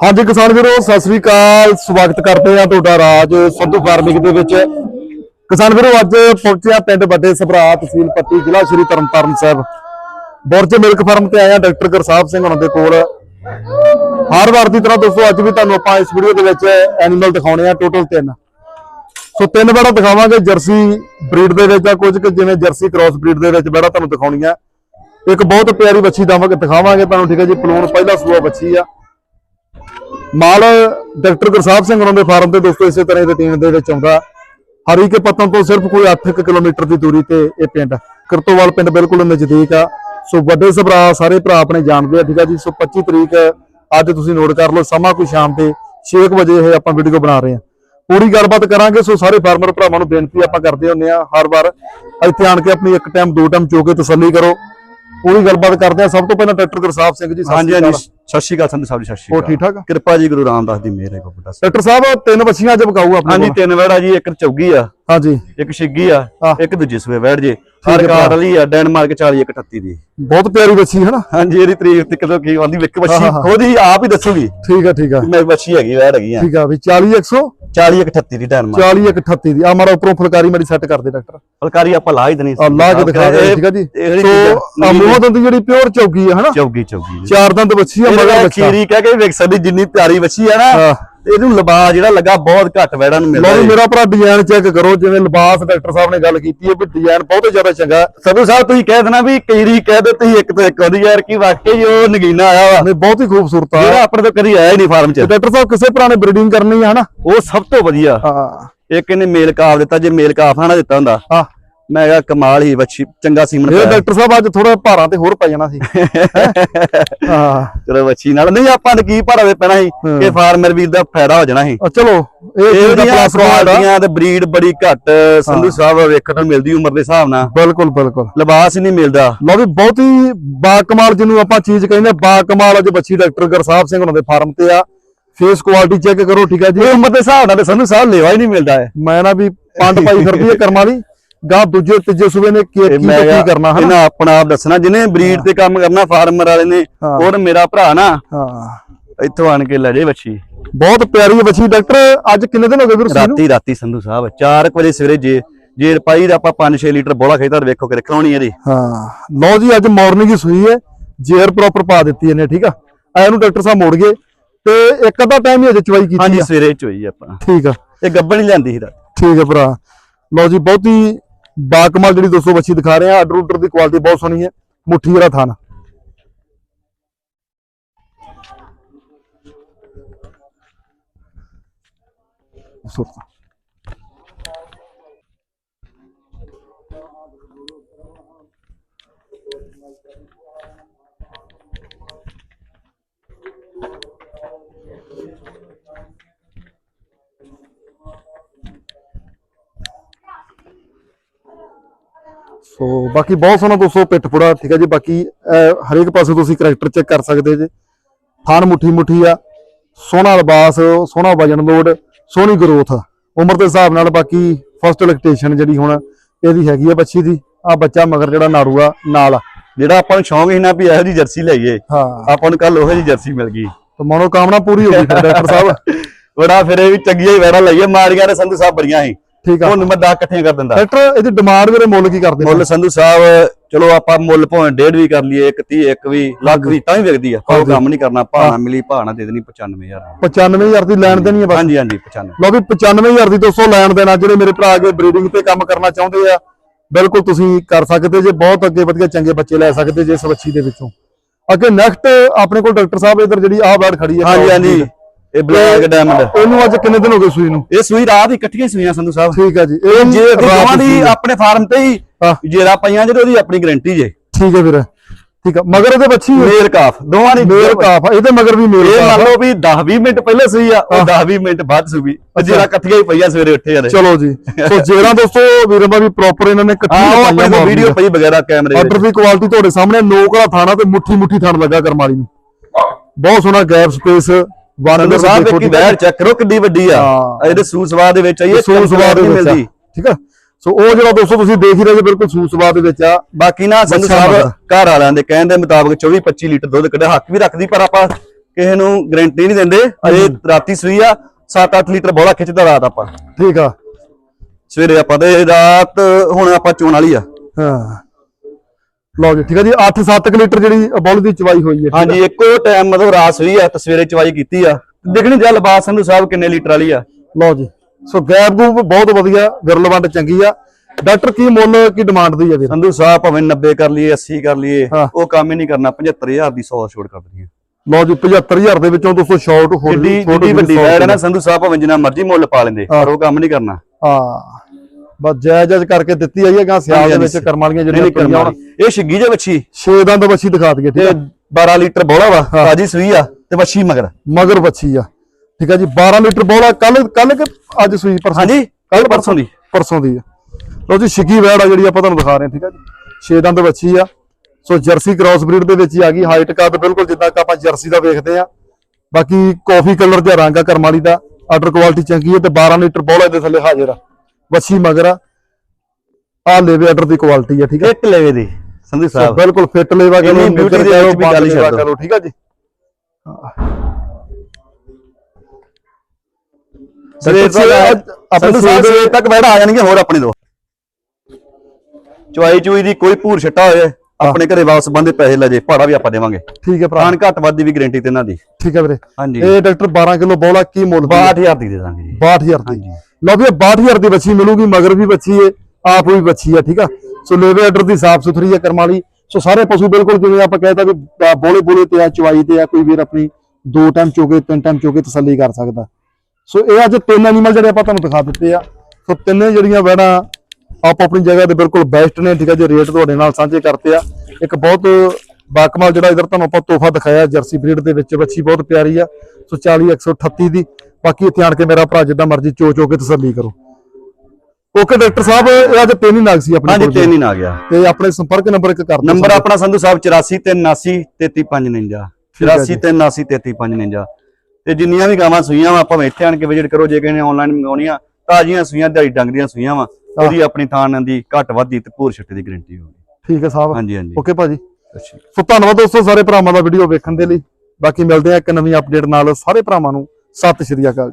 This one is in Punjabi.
ਹਾਂਜੀ ਕਿਸਾਨ ਵੀਰੋ, ਸਤਿ ਸ੍ਰੀ ਅਕਾਲ। ਸਵਾਗਤ ਕਰਦੇ ਆ ਤੁਹਾਡਾ ਰਾਜ ਸੰਧੂ ਫਾਰਮਿੰਗ ਦੇ ਵਿੱਚ। ਕਿਸਾਨ ਵੀਰੋ, ਅੱਜ ਪਹੁੰਚੇ ਪਿੰਡ ਵੱਡੇ ਸਭਰਾ ਤਹਿਸੀਲ ਪੱਟੀ, ਜ਼ਿਲ੍ਹਾ ਸ਼੍ਰੀ ਤਰਨਤਾਰਨ ਸਾਹਿਬ। ਬੁਰਜ ਮਿਲਕ ਫਾਰਮ ਤੇ ਆਏ ਆ ਡਾਕਟਰ ਗੁਰਸਾਹਿਬ ਸਿੰਘ ਉਹਨਾਂ ਦੇ ਕੋਲ। ਹਰ ਵਾਰ ਦੀ ਤਰ੍ਹਾਂ ਦੋਸਤੋ, ਅੱਜ ਵੀ ਤੁਹਾਨੂੰ ਆਪਾਂ ਇਸ ਵੀਡੀਓ ਦੇ ਵਿੱਚ ਐਨੀਮਲ ਦਿਖਾਉਣੇ ਆ ਟੋਟਲ ਤਿੰਨ। ਸੋ ਤਿੰਨ ਬੜਾ ਦਿਖਾਵਾਂਗੇ, ਜਰਸੀ ਬਰੀਡ ਦੇ ਵਿੱਚ ਆ ਕੁਝ ਕੁ, ਜਿਵੇਂ ਜਰਸੀ ਕ੍ਰਾਸ ਬਰੀਡ ਦੇ ਵਿੱਚ ਬੜਾ ਤੁਹਾਨੂੰ ਦਿਖਾਉਣੀਆਂ ਇੱਕ ਬਹੁਤ ਪਿਆਰੀ ਬੱਚੀ ਦਵਾਂਗੇ ਦਿਖਾਵਾਂਗੇ ਤੁਹਾਨੂੰ, ਠੀਕ ਹੈ ਜੀ? ਪਲੂਣ, ਪਹਿਲਾ ਸੂਆ ਬੱਚੀ ਆ। ਮਾਲ ਡਾਕਟਰ ਗੁਰਸਾਹਿਬ ਸਿੰਘ ਉਹਨਾਂ ਦੇ ਫਾਰਮ ਤੇ ਦੋਸਤੋ ਇਸੇ ਤਰ੍ਹਾਂ ਦੇ ਟੀਮ ਦੇ ਵਿੱਚ ਆਉਂਦਾ। ਹਰੀਕੇ ਪਤਨ ਤੋਂ ਸਿਰਫ ਕੋਈ 8 ਕਿਲੋਮੀਟਰ ਦੀ ਦੂਰੀ ਤੇ ਇਹ ਪਿੰਡ, ਕਰਤੋਵਾਲ ਪਿੰਡ ਬਿਲਕੁਲ ਨਜ਼ਦੀਕ ਆ। ਸੋ ਵੱਡੇ ਸਭਰਾ, ਸਾਰੇ ਭਰਾ ਆਪਣੇ ਜਾਣਦੇ ਆ, ਠੀਕ ਆ ਜੀ। ਸੋ 25 ਤਰੀਕ ਅੱਜ ਤੁਸੀਂ ਨੋਟ ਕਰ ਲਓ, ਸਮਾਂ ਕੋਈ ਸ਼ਾਮ ਦੇ 6 ਵਜੇ ਇਹ ਆਪਾਂ ਵੀਡੀਓ ਬਣਾ ਰਹੇ ਆ। ਪੂਰੀ ਗੱਲਬਾਤ ਕਰਾਂਗੇ, ਸੋ ਸਾਰੇ ਫਾਰਮਰ ਭਰਾਵਾਂ ਨੂੰ ਬੇਨਤੀ ਆਪਾਂ ਕਰਦੇ ਹੁੰਦੇ ਆ, ਹਰ ਵਾਰ ਇੱਥੇ ਆਣ ਕੇ ਆਪਣੀ ਇੱਕ ਟਾਈਮ ਦੋ ਟਾਈਮ ਚੋ ਕੇ ਤਸੱਲੀ ਕਰੋ। ਪੂਰੀ ਗੱਲਬਾਤ ਕਰਦੇ ਆ। ਸਭ ਤੋਂ ਪਹਿਲਾਂ ਡਾਕਟਰ ਗੁਰਸਾਹਿਬ ਸਿੰਘ ਜੀ ਹਾਂਜੀ ਹਾਂਜੀ। ਸਤਿ ਸ਼੍ਰੀ ਅਕਾਲ ਸੰਧੂ ਸਾਹਿਬ ਜੀ ਸਤਿ ਸ਼੍ਰੀ ਅਕਾਲ। ਠੀਕ ਠਾਕ ਕਿਰਪਾ ਜੀ ਗੁਰੂ ਰਾਮਦਾਸ ਦੀ ਮਿਹਰ ਹੈ ਸਿੰਘ ਡਾਕਟਰ ਸਾਹਿਬ ਤਿੰਨ ਬੱਚੀਆਂ ਅੱਜ ਵਿਕਾਊ ਆਪਣੇ ਹਾਂਜੀ ਤਿੰਨ ਵੜਾ ਜੀ ਇੱਕ ਚੌਗੀ ਆ ਹਾਂਜੀ। ਇੱਕ ਛਿੱਗੀ ਆ। ਇੱਕ ਦੂਜੀ ਸੂਏ ਵੜ ਜੇ। ਹਰ। ਕਾਰ ਵਾਲੀ ਆ ਡੈਨਮਾਰਕ 40 ਇੱਕ 38 ਦੀ। ਬਹੁਤ ਪਿਆਰੀ ਬੱਚੀ ਹੈ ਨਾ? ਹਾਂਜੀ ਇਹਦੀ ਤਰੀਕ ਤੇ ਕਦੋਂ ਕੀ ਆਉਂਦੀ ਹਾਂ, ਬੱਚੀ। ਖੁਦ ਹੀ ਆਪ ਹੀ ਦੱਸੂਗੀ। ਠੀਕ ਆ ਠੀਕ ਆ। ਮੇਰੀ ਬੱਚੀ ਹੈਗੀ ਵੜ ਹੈਗੀ ਆ। ਠੀਕ ਆ ਵੀ 40 100 40 ਇੱਕ 38 ਦੀ ਡੈਨਮਾਰਕ 40 138 ਦੀ। ਆ ਮਾੜਾ ਉੱਪਰੋਂ ਫੁਲਕਾਰੀ ਮੇਰੀ ਸੈੱਟ ਕਰ ਦੇ ਡਾਕਟਰ। ਫਲਕਾਰੀ ਆਪਾਂ ਲਾ ਹੀ ਦੇਣੀ ਸੀ। ਅੱਲਾਹ ਕੇ ਦਿਖਾ ਦੇ ਠੀਕ ਆ ਜੀ। ਸੋ ਮੂੰਹ ਦੰਦ ਜਿਹੜੀ ਪਿਓਰ ਚੌਕੀ ਆ ਹਨਾ? ਚੌਗੀ ਚੌਗੀ ਚਾਰ ਦੰਦ ਬੱਚੀ ਆ ਮਗਰ ਬੱਚਾ। ਕਹਿ ਕੇ ਵੇਖ ਸਕਦੀ ਜਿੰਨੀ ਪਿਆਰੀ ਬੱਚੀ ਆ ਨਾ। ਤੇ ਇਹਨੂੰ ਲਬਾ ਜਿਹੜਾ ਲੱਗਾ ਬਹੁਤ ਘੱਟ ਵੈੜਾਂ ਨੂੰ ਮਿਲਦਾ ਲਓ ਹੈ। ਮੇਰਾ ਭਰਾ ਡਿਜ਼ਾਈਨ ਚੈੱਕ ਕਰੋ ਜਿਵੇਂ ਲਿਬਾਸ ਡਾਕਟਰ ਸਾਹਿਬ ਨੇ ਗੱਲ ਕੀਤੀ ਹੈ ਵੀ ਡਿਜ਼ਾਈਨ ਬਹੁਤ ਹੀ ਜ਼ਿਆਦਾ ਚੰਗਾ। ਸਭੂ ਸਾਹਿਬ ਤੁਸੀਂ ਕਹਿ ਦੇਣਾ ਵੀ ਕਈਰੀ ਕਹਿ ਦੋ ਤੁਸੀਂ ਇੱਕ ਤੋਂ ਇੱਕ ਉਹਦੀ ਯਾਰ ਕੀ ਵਾਕਈ ਉਹ ਨਗੀਨਾ ਆਇਆ ਵਾ। ਨੇ ਬਹੁਤ ਹੀ ਖੂਬਸੂਰਤ ਆ। ਜਿਹੜਾ ਆਪਣੇ ਤੋਂ ਕਦੀ ਆਇਆ ਹੀ ਨਹੀਂ ਫਾਰਮ 'ਚ। ਡਾਕਟਰ ਸਾਹਿਬ ਕਿਸੇ ਭਰਾ ਨੇ ਬਰੀਡਿੰਗ ਕਰਨੀ ਆ ਹਨਾ? ਉਹ ਸਭ ਤੋਂ ਵਧੀਆ। ਹਾਂ। ਇੱਕ ਇਹਨੇ ਮੇਲ ਕਾਫ ਦਿੱਤਾ ਜੇ ਮੇਲ ਕਾਫ ਨਾ ਦਿੱਤਾ ਹੁੰਦਾ। ਹਾਂ। ਮੈਂ ਕਿਹਾ ਕਮਾਲ ਹੀ ਬੱਚੀ ਚੰਗਾ ਸੀਮਨ ਇਹ। ਡਾਕਟਰ ਸਾਹਿਬ ਅੱਜ ਥੋੜਾ ਭਾਰਾਂ ਤੇ ਹੋਰ ਪੈ ਜਾਣਾ ਸੀ। ਹਾਂ। ਚਲੋ ਬੱਚੀ ਨਾਲ। ਨਹੀਂ ਆਪਾਂ ਨੇ ਕੀ ਭਾਰਾਵੇ ਪੈਣਾ ਸੀ। ਇਹ ਫਾਰਮਰ ਵੀਰ ਦਾ ਫਾਇਦਾ ਹੋ ਜਾਣਾ ਸੀ। ਚਲੋ ਇਹ ਦਾ ਪਲੱਸ ਕੁਆਲਟੀਆਂ ਤੇ ਬਰੀਡ ਬੜੀ ਘੱਟ ਸੰਧੂ ਸਾਹਿਬ ਵੇਖਣ ਨੂੰ ਮਿਲਦੀ ਉਮਰ ਦੇ ਹਿਸਾਬ ਨਾਲ। ਬਿਲਕੁਲ ਬਿਲਕੁਲ। ਲਿਬਾਸ ਹੀ ਨਹੀਂ ਮਿਲਦਾ। ਲਓ ਵੀ ਬਹੁਤ ਹੀ ਬਾ ਕਮਾਲ ਜਿਹਨੂੰ ਆਪਾਂ ਚੀਜ਼ ਕਹਿੰਦੇ ਬਾ ਕਮਾਲ ਅੱਜ ਬੱਚੀ ਡਾਕਟਰ ਗੁਰਸਾਹਿਬ ਸਿੰਘ ਉਹਨਾਂ ਦੇ ਫਾਰਮ ਤੇ ਆ। ਫੇਸ ਕੁਆਲਿਟੀ ਚੈੱਕ ਕਰੋ ਠੀਕ ਹੈ ਜੀ। ਉਮਰ ਦੇ ਹਿਸਾਬ ਨਾਲ ਸੰਧੂ ਸਾਹਿਬ ਲੈਵਾ ਹੀ ਨਹੀਂ ਮਿਲਦਾ ਹੈ। ਮੈਂ ਨਾ ਵੀ ਪੰਡ ਪਾਈ ਫਿਰਦੀ ਹੈ ਕਰਮਾਂ ਵਾਲੀ। ਗਾਂ ਦੂਜੇ ਤੀਜੇ ਸੂਬੇ ਨੇ ਕੀ ਕੀ ਕਰਨਾ ਹਨਾ? ਇਹਨਾਂ ਆਪਣਾ ਆਪ ਦੱਸਣਾ ਜਿਹਨੇ ਬਰੀਡ ਤੇ ਕੰਮ ਕਰਨਾ ਫਾਰਮਰ ਵਾਲੇ ਨੇ ਹਾਂ। ਔਰ ਮੇਰਾ ਭਰਾ ਨਾ ਹਾਂ। ਇੱਥੋਂ ਆਣ ਕੇ ਲੈ ਜੇ ਬੱਚੀ ਬਹੁਤ ਪਿਆਰੀ ਹੈ ਬੱਚੀ ਡਾਕਟਰ ਅੱਜ ਕਿੰਨੇ ਦਿਨ ਹੋ ਗਏ ਵੀਰ ਨੂੰ? ਰਾਤੀ ਰਾਤੀ ਸੰਧੂ ਸਾਹਿਬ 4 ਵਜੇ ਸਵੇਰੇ ਜੇ ਜੇ ਪਾਈ ਦਾ ਆਪਾਂ 5-6 ਲੀਟਰ ਬੋਲਾ ਖੇਤਾਂ ਵੇਖੋ ਕਿ ਰਖਾਉਣੀ ਇਹਦੀ। ਹਾਂ। ਲਓ ਜੀ ਅੱਜ ਮਾਰਨਿੰਗ ਹੀ ਸੂਈ ਹੈ। ਜੇਰ ਪ੍ਰੋਪਰ ਪਾ ਦਿੱਤੀ ਇਹਨੇ ਠੀਕ ਆ? ਆ ਇਹਨੂੰ ਡਾਕਟਰ ਸਾਹਿਬ ਮੋੜ ਗਏ ਤੇ ਇੱਕ ਅੱਧਾ ਟਾਈਮ ਹੀ ਅਜੇ ਚਵਾਈ ਕੀਤੀ ਹਾਂਜੀ ਆ। ਸਵੇਰੇ ਚੋਈ ਆਪਾਂ। ਠੀਕ ਆ। ਇਹ ਗੱਬਣ ਹੀ ਲੈਂਦੀ ਸੀ ਰਾਤ। ਠੀਕ ਹੈ ਭਰਾ। ਲਓ ਜੀ ਬਹੁਤੀ ਬਾਕਮਾਲ ਜਿਹੜੀ 200 ਬੱਚੀ ਦਿਖਾ ਰਹੇ ਆ ਆਰਡਰ ਉਡਰ ਦੀ ਕੁਆਲਿਟੀ ਬਹੁਤ ਸੋਹਣੀ ਹੈ, ਮੁੱਠੀ ਵਾਲਾ ਥਾਨ ਸੁਰਤਾ ਸੋ ਬਾਕੀ ਬਹੁਤ ਸੋਹਣਾ ਦੋਸਤੋ ਪਿੱਠਪੁੜਾ ਠੀਕ ਹੈ ਜੀ। ਬਾਕੀ ਹਰੇਕ ਪਾਸੇ ਤੁਸੀਂ ਕਰੈਕਟਰ ਚੈੱਕ ਕਰ ਸਕਦੇ ਜੇ। ਥਾਨ ਮੁੱਠੀ ਮੁੱਠੀ ਆ ਸੋਹਣਾ ਲਿਬਾਸ ਸੋਹਣਾ ਵਜਨ ਲੋਡ ਸੋਹਣੀ ਗਰੋਥ ਉਮਰ ਦੇ ਹਿਸਾਬ ਨਾਲ ਬਾਕੀ ਫਸਟ ਇਲੈਕਟ੍ਰੇਸ਼ਨ ਜਿਹੜੀ ਹੁਣ ਇਹਦੀ ਹੈਗੀ ਆ ਬੱਚੀ ਦੀ। ਆ ਬੱਚਾ ਮਗਰ ਜਿਹੜਾ ਨਾਰੂ ਆ ਨਾਲ। ਜਿਹੜਾ ਆਪਾਂ ਨੂੰ ਸ਼ੌਂਕ ਸੀ ਨਾ ਵੀ ਇਹੋ ਜੀ ਜਰਸੀ ਲਈਏ। ਹਾਂ। ਆਪਾਂ ਨੂੰ ਕੱਲ ਉਹੋ ਜੀ ਜਰਸੀ ਮਿਲ ਗਈ। ਤਾਂ ਮਨੋ ਕਾਮਨਾ ਪੂਰੀ ਹੋ ਗਈ ਡਾਕਟਰ ਸਾਹਿਬ। ਬੜਾ ਫਿਰ ਇਹ ਵੀ ਚੰਗੀਆਂ ਹੀ ਵੈੜਾ ਲਈਏ ਮਾਰੀਆਂ ਨੇ ਸੰਧੂ ਸਾਹਿਬ ਬੜੀਆਂ ਸੀ। ਠੀਕ ਆ। ਹੁਣ ਮੈਂ 10 ਇਕੱਠੀਆਂ ਕਰ ਦਿੰਦਾ। ਡਾਕਟਰ ਇਹਦੀ ਡਿਮਾਂਡ ਵੀਰੇ ਮੁੱਲ ਕੀ ਕਰਦੇ ਮੁੱਲ ਸੰਧੂ ਸਾਹਿਬ ਚਲੋ ਆਪਾਂ ਮੁੱਲ ਭਾਵੇਂ ਡੇਢ ਵੀ ਕਰ ਲਈਏ ਇੱਕ 30 ਇੱਕ ਵੀ ਲੱਖ ਵੀ ਤਾਂ ਵੀ ਵਿਕਦੀ ਆ। ਕੋਈ ਕੰਮ ਨਹੀਂ ਕਰਨਾ ਭਾਣਾ ਮਿਲੀ ਭਾਣਾ ਦੇ ਦੇਣੀ 95000 95000 ਦੀ ਲੈਣ ਦੇਣੀ ਹੈ ਬਸ? ਹਾਂਜੀ ਹਾਂਜੀ 95 ਲਓ ਵੀ 95000 ਦੀ 200 ਲੈਣ ਦੇਣਾ ਜਿਹੜੇ ਮੇਰੇ ਭਰਾ ਅਗੇ ਬਰੀਡਿੰਗ ਤੇ ਕੰਮ ਕਰਨਾ ਚਾਹੁੰਦੇ ਆ। ਬਿਲਕੁਲ ਤੁਸੀਂ ਕਰ ਸਕਦੇ ਜੇ ਬਹੁਤ ਅੱਗੇ ਵਧੀਆ ਚੰਗੇ ਬੱਚੇ ਲੈ ਸਕਦੇ ਜੇ ਇਸ ਬੱਚੀ ਦੇ ਵਿੱਚੋਂ। ਅੱਗੇ ਨੈਕਸਟ ਆਪਣੇ ਕੋਲ ਡਾਕਟਰ ਸਾਹਿਬ ਇਧਰ ਜਿਹੜੀ ਆਹ ਬੈਡ ਖੜੀ ਹੈ ਹਾਂਜੀ ਹਾਂਜੀ। ਇਹ ਬਲੈਕ ਡਾਇਮੰਡ ਇਹਨੂੰ ਅੱਜ ਕਿੰਨੇ ਦਿਨ ਹੋ ਗਏ ਸੂਈ ਨੂੰ? ਇਹ ਸੂਈ ਰਾਤ ਹੀ ਇਕੱਠੀਆਂ ਸੂਈਆਂ ਸੰਧੂ ਸਾਹਿਬ। ਠੀਕ ਆ ਜੀ। ਇਹ ਜੇ ਦੋਵਾਂ ਦੀ। ਆਪਣੇ ਫਾਰਮ ਤੇ ਹੀ ਹਾਂ। ਜੇਰਾ ਪਈਆਂ ਜਿਹੜੇ ਉਹਦੀ ਆਪਣੀ ਗਾਰੰਟੀ ਜੇ। ਠੀਕ ਹੈ ਵੀਰ ਠੀਕ ਆ। ਮਗਰ ਇਹਦੇ ਬੱਚੀ ਹੈ ਮੇਲ ਕਾਫ। ਦੋਵਾਂ ਦੀ ਮੇਲ ਕਾਫ ਇਹਦੇ ਮਗਰ ਵੀ ਮੇਲ ਇਹ ਮੰਨ। ਲਓ ਵੀ 10 20 ਮਿੰਟ ਪਹਿਲੇ ਸੂਈ ਆ ਉਹ 10 20 ਮਿੰਟ ਬਾਅਦ ਸੂਈ। ਜਿਹੜਾ ਇਕੱਠੀਆਂ ਹੀ ਪਈਆਂ ਸਵੇਰੇ ਉੱਠੇ ਜਾਂਦੇ। ਚਲੋ ਜੀ। ਸੋ ਜੇਰਾਂ ਦੋਸਤੋ ਵੀਰਾਂ ਦਾ ਵੀ ਪ੍ਰੋਪਰ ਇਹਨਾਂ ਨੇ ਹਾਂ ਆਪਣੇ ਪਾਈਆਂ ਵੀਡੀਓ ਪਈ ਵਗੈਰਾ ਕੈਮਰੇ ਆਰਡਰ ਦੀ ਕੁਆਲਿਟੀ ਤੁਹਾਡੇ ਸਾਹਮਣੇ ਨੋਕ ਵਾਲਾ ਥਾਣਾ ਤੇ ਮੁੱਠੀ ਮੁੱਠੀ ਥਾਣ ਲੱਗਾ ਕਰਮਾਲੀ ਨੂੰ। ਬਹੁਤ ਸੋਹਣਾ ਗੈਪ ਸਪੇਸ ਸੰਧੂ ਸਾਹਿਬ ਇੱਕ ਵੈਰ ਚੈੱਕ ਕਰੋ ਕਿੱਡੀ ਵੱਡੀ ਆ। ਹਾਂ। ਇਹਦੇ ਸੂ ਸਵਾਦ ਦੇ ਵਿੱਚ ਆਈਏ ਸੂਰ ਸਵਾਦ ਦੇ ਵਿੱਚ। ਠੀਕ ਆ? ਸੋ ਉਹ ਜਿਹੜਾ ਦੋਸਤੋ ਤੁਸੀਂ ਦੇਖ ਹੀ ਰਹੇ ਜੇ ਬਿਲਕੁਲ ਸੂਰ ਸਵਾਦ ਦੇ ਵਿੱਚ ਆ। ਬਾਕੀ ਨਾ ਸੰਧੂ ਸਾਹਿਬ। ਘਰ ਵਾਲਿਆਂ ਦੇ ਕਹਿਣ ਦੇ ਮੁਤਾਬਕ 24 25 ਲੀਟਰ ਦੁੱਧ ਕੱਢਿਆ। ਹੱਕ ਵੀ ਰੱਖਦੀ ਪਰ ਆਪਾਂ ਕਿਸੇ ਨੂੰ ਗਾਰੰਟੀ ਨਹੀਂ ਦਿੰਦੇ। ਅਜੇ ਰਾਤੀ ਸੂਈ ਆ 7-8 ਲੀਟਰ ਬੋਲਾ ਖਿੱਚਦਾ ਰਾਤ ਆਪਾਂ। ਠੀਕ ਆ। ਸਵੇਰੇ ਆਪਾਂ ਤੇ ਰਾਤ ਹੁਣ ਆਪਾਂ ਚੋਣ ਵਾਲੀ ਆ। ਹਾਂ। ਲਓ ਜੀ ਠੀਕ ਆ ਜੀ 8-7 ਲੀਟਰ ਜਿਹੜੀ ਬੁੱਲ ਦੀ ਚਵਾਈ ਹੋਈ ਹੈ ਹਾਂਜੀ ਇੱਕੋ ਟਾਈਮ ਮਤਲਬ ਰਾਤ ਸੂਈ ਆ ਤੇ ਸਵੇਰੇ ਚਵਾਈ ਕੀਤੀ ਆ। ਦੇਖਣੀ ਜਾ ਲਬਾਸ ਸੰਧੂ ਸਾਹਿਬ ਕਿੰਨੇ ਲੀਟਰ ਵਾਲੀ ਆ। ਲਓ ਜੀ ਸੋ ਗੈਪ ਗੂਪ ਬਹੁਤ ਵਧੀਆ ਵਿਰਲਵੰਡ ਚੰਗੀ ਆ। ਡਾਕਟਰ ਕੀ ਮੁੱਲ ਕੀ ਡਿਮਾਂਡ ਦੀ ਆ ਵੀਰ? ਸੰਧੂ ਸਾਹਿਬ ਭਾਵੇਂ 90 ਕਰ ਲਈਏ 80 ਕਰ ਲਈਏ ਹਾਂ। ਉਹ ਕੰਮ ਹੀ ਨਹੀਂ ਕਰਨਾ 75000 ਦੀ 100 ਛੋੜ ਕਰ ਦਈਏ। ਲਓ ਜੀ 75000 ਦੇ ਵਿੱਚੋਂ ਦੋਸਤੋ ਸ਼ਾਰਟ ਹੋ ਜਿੱਡੀ ਵੱਡੀ ਹੈ ਨਾ ਸੰਧੂ ਸਾਹਿਬ ਭਾਵੇਂ ਜਿੰਨਾ ਮਰਜ਼ੀ ਮੁੱਲ ਪਾ ਲੈਂਦੇ ਪਰ ਉਹ ਕੰਮ ਨਹੀਂ ਕਰਨਾ। ਹਾਂ। ਬਸ ਜਾਇਜ਼ ਜਾਇਜ਼ ਕਰਕੇ ਦਿੱਤੀ ਆਈ ਹੈ ਗਾਂ ਸਿਆਲ ਦੇ ਵਿੱਚ ਕਰਮ ਵਾਲੀਆਂ ਜਿਹੜੀਆਂ ਤੁਰੀਆਂ ਇਹ ਛਿੱਗੀ ਜੇ ਵੱਛੀ? ਛੇ ਦੰਦ ਵੱਛੀ ਦਿਖਾ ਦਈਏ ਠੀਕ ਆ 12 ਲੀਟਰ ਬੋਲਾ ਵਾ ਤਾਜੀ ਸੂਈ ਆ ਤੇ ਵੱਛੀ ਮਗਰ। ਮਗਰ ਵੱਛੀ ਆ। ਠੀਕ ਆ ਜੀ 12 ਲੀਟਰ ਬੋਲਾ ਕੱਲ ਕੱਲ ਕਿ ਅੱਜ ਸੂਈ ਪਰਸੋਂ? ਹਾਂਜੀ ਕੱਲ ਪਰਸੋਂ ਦੀ। ਪਰਸੋਂ ਦੀ ਲਓ ਜੀ ਛਿੱਗੀ ਵੈੜ ਆ ਜਿਹੜੀ ਆਪਾਂ ਤੁਹਾਨੂੰ ਦਿਖਾ ਰਹੇ ਹਾਂ ਠੀਕ ਆ ਜੀ। ਛੇ ਦੰਦ ਵੱਛੀ ਆ। ਸੋ ਜਰਸੀ ਕ੍ਰਾਸ ਬਰੀਡ ਦੇ ਵਿੱਚ ਹੀ ਆ ਗਈ ਹਾਈਟ ਕੱਦ ਬਿਲਕੁਲ ਜਿੱਦਾਂ ਕਿ ਆਪਾਂ ਜਰਸੀ ਦਾ ਵੇਖਦੇ ਆ ਬਾਕੀ ਕਾਫੀ ਕਲਰ ਦਾ ਰੰਗ ਆ ਕਰਮ ਵਾਲੀ ਦਾ ਆਰਡਰ ਕੁਆਲਿਟੀ ਚੰਗੀ ਹੈ ਤੇ 12 ਲੀਟਰ ਬੋਲਾ ਦੇ ਥੱਲੇ ਹਾਜ਼ਰ ਆ। ਵੱਛੀ ਮਗਰ ਆ। ਆ ਲੇਵੇ ਆਰਡਰ ਦੀ ਕੁਆਲਿਟੀ ਆ ਠੀਕ ਆ? ਇੱਕ ਲੈਵੇ ਦੀ ਸੰਧੂ ਸੋ ਸਾਹਿਬ। ਬਿਲਕੁਲ ਫਿੱਟ ਲੇਵਾ ਕਰੋ ਇੰਨੀ beauty ਦੇ ਵਿੱਚ ਵੀ ਗੱਲ ਹੀ ਛੱਡ ਦਿਓ। ਕਰੋ ਠੀਕ ਆ ਜੀ? ਸਵੇਰ ਸਵੇਰ ਤੱਕ ਆਪਣੇ ਸੰਧੂ ਸਾਹਿਬ ਸਵੇਰ ਤੱਕ ਬੈਠ ਆ ਜਾਣਗੇ ਹੋਰ ਆਪਣੇ ਦੋ। ਚੁਆਈ ਚੁਈ ਦੀ ਕੋਈ ਭੂਰ ਛੱਟਾ ਹੋਏ। ਆਪਣੇ ਘਰੇ ਵਾਪਸ ਬੰਦੇ ਪੈਸੇ ਲੈ ਜੇ ਭਾੜਾ ਵੀ ਆਪਾਂ ਦੇਵਾਂਗੇ। ਠੀਕ ਹੈ ਭਰਾ। ਖਾਣ ਘੱਟ ਵੱਧ ਦੀ ਵੀ ਗਾਰੰਟੀ ਤੇ ਇਹਨਾਂ ਦੀ। ਠੀਕ ਹੈ ਵੀਰੇ। ਹਾਂਜੀ। ਇਹ ਡਾਕਟਰ 12 ਕਿਲੋ ਬੋਲਾ ਕੀ ਮੁੱਲ ਦੀ? 62000 ਦੀ ਦੇ ਦਾਂਗੇ ਜੀ। 62000 ਦੀ। ਲਓ ਵੀ ਇਹ 62000 ਦੀ ਬੱਚੀ ਮਿਲੂਗੀ ਮਗਰ ਵੀ ਬੱਚੀ ਹੈ ਆਪ ਵੀ ਬੱਚੀ ਹੈ ਠੀਕ ਆ? ਸੋ ਲੇਵੇ ਆਰਡਰ ਦੀ ਸਾਫ਼ ਸੁਥਰੀ ਹੈ ਕਰਮ ਵਾਲੀ। ਸੋ ਸਾਰੇ ਪਸ਼ੂ ਬਿਲਕੁਲ ਜਿਵੇਂ ਆਪਾਂ ਕਹਿੰਦਾ ਵੀ ਬੋਲੇ ਬੋਲੇ ਤੇ ਆ ਚਵਾਈ ਤੇ ਆ ਕੋਈ ਵੀਰ ਆਪਣੀ ਦੋ ਟਾਈਮ ਚੋਕੇ ਤਿੰਨ ਟਾਈਮ ਚੋਕੇ ਤਸੱਲੀ ਕਰ ਸਕਦਾ। ਸੋ ਇਹ ਅੱਜ ਤਿੰਨ ਐਨੀਮਲ ਜਿਹੜੇ ਆਪਾਂ ਤੁਹਾਨੂੰ ਦਿਖਾ ਦਿੱਤੇ ਆ। ਸੋ ਤਿੰਨੇ ਜਿਹੜੀਆਂ ਵੈੜਾਂ ਆਪ ਆਪਣੀ ਜਗ੍ਹਾ ਤੇ ਬਿਲਕੁਲ ਬੈਸਟ ਨੇ ਠੀਕ ਆ ਜੀ ਰੇਟ ਤੁਹਾਡੇ ਨਾਲ ਸਾਂਝੇ ਕਰਤੇ ਆ। ਇੱਕ ਬਹੁਤ ਬਾਕਮਾਲ ਜਿਹੜਾ ਇਧਰ ਤੁਹਾਨੂੰ ਆਪਾਂ ਤੋਹਫਾ ਦਿਖਾਇਆ ਜਰਸੀ ਬਰੀਡ ਦੇ ਵਿੱਚ ਬੱਚੀ ਬਹੁਤ ਪਿਆਰੀ ਆ ਸੋ 40 138 ਦੀ। ਬਾਕੀ ਇੱਥੇ ਆਣ ਕੇ ਮੇਰਾ ਭਰਾ ਜਿੱਦਾਂ ਮਰਜ਼ੀ ਚੋ ਚੋ ਕੇ ਤਸੱਲੀ ਕਰੋ। ਓਕੇ ਡਾਕਟਰ ਸਾਹਿਬ ਇਹ ਅੱਜ ਤਿੰਨ ਹੀ ਨਾਗ ਸੀ ਆਪਣੇ ਹਾਂਜੀ ਤਿੰਨ ਹੀ ਨਾ ਗਿਆ ਤੇ ਆਪਣੇ ਸੰਪਰਕ ਨੰਬਰ ਇੱਕ ਕਰ ਨੰਬਰ ਆਪਣਾ ਸੰਧੂ ਸਾਹਿਬ 84 379 ਠੀਕ ਹੈ ਜੀ। 83 379 ਤੇ ਜਿੰਨੀਆਂ ਵੀ ਗਾਵਾਂ ਸੂਈਆਂ ਵਾ ਭਾਵੇਂ ਇੱਥੇ ਆਣ ਕੇ ਵਿਜ਼ਿਟ ਕਰੋ ਜੇ ਕਿਸੇ ਨੇ ਆਨਲਾਈਨ ਮੰਗਾਉਣੀਆਂ ਤਾਜ਼ੀਆਂ ਸੂਈਆਂ ਦਿਹਾੜੀ ਡੰਗ ਦੀਆਂ ਸੂਈਆਂ ਵਾ। ਉਹਦੀ ਆਪਣੀ ਥਾਣ ਦੀ ਘੱਟ ਵੱਧ ਤੇ ਭੂਰ ਛੱਟੇ ਦੀ ਗਾਰੰਟੀ ਹੋਊਗੀ। ਠੀਕ ਹੈ ਸਾਹਿਬ। ਹਾਂਜੀ ਹਾਂਜੀ। ਓਕੇ ਭਾਜੀ। ਅੱਛਾ ਸੋ ਧੰਨਵਾਦ ਦੋਸਤੋ ਸਾਰੇ ਭਰਾਵਾਂ ਦਾ ਵੀਡੀਓ ਵੇਖਣ ਦੇ ਲਈ। ਬਾਕੀ ਮਿਲਦੇ ਆ ਇੱਕ ਨਵੀਂ ਅਪਡੇਟ ਨਾਲ। ਸਾਰੇ ਭਰਾਵਾਂ ਨੂੰ ਸਤਿ ਸ਼੍ਰੀ ਅਕਾਲ